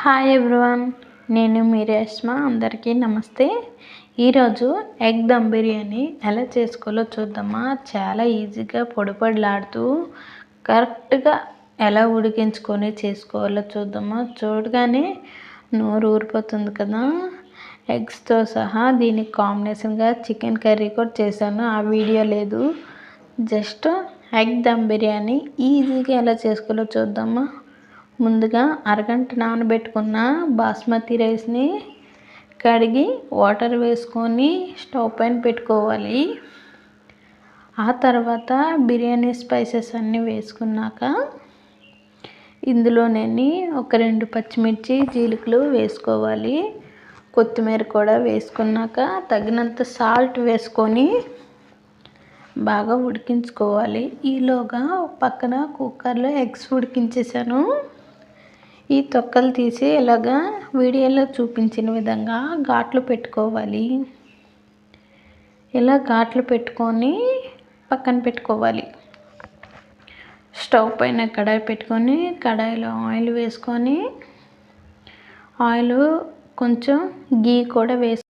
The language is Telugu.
హాయ్ ఎవ్రీవన్ నేను మీ రేష్మ. అందరికీ నమస్తే. ఈరోజు ఎగ్ దమ్ బిర్యానీ ఎలా చేసుకోవాలో చూద్దామా. చాలా ఈజీగా పొడిపొడిలాడుతూ కరెక్ట్గా ఎలా ఉడికించుకొని చేసుకోవాలో చూద్దామా. చూడగానే నోరు ఊరిపోతుంది కదా. ఎగ్స్తో సహా దీనికి కాంబినేషన్గా చికెన్ కర్రీ కూడా చేశాను. ఆ వీడియో లేదు. జస్ట్ ఎగ్ దమ్ బిర్యానీ ఈజీగా ఎలా చేసుకోవాలో చూద్దామా. ముందుగా అరగంట నానబెట్టుకున్న బాస్మతి రైస్ని కడిగి వాటర్ వేసుకొని స్టవ్ పైన పెట్టుకోవాలి. ఆ తర్వాత బిర్యానీ స్పైసెస్ అన్నీ వేసుకున్నాక ఇందులోనే ఒక రెండు పచ్చిమిర్చి జీలకలు వేసుకోవాలి. కొత్తిమీర కూడా వేసుకున్నాక తగినంత సాల్ట్ వేసుకొని బాగా ఉడికించుకోవాలి. ఈలోగా పక్కన కుక్కర్లో ఎగ్స్ ఉడికించేసాను ఈ తొక్కలు తీసి ఇలాగా వీడియోలో చూపించిన విధంగా ఘాట్లు పెట్టుకోవాలి. ఇలా ఘాట్లు పెట్టుకొని పక్కన పెట్టుకోవాలి. స్టవ్ పైన కడాయి పెట్టుకొని కడాయిలో ఆయిల్ వేసుకొని ఆయిల్ కొంచెం గీ కూడా వేసి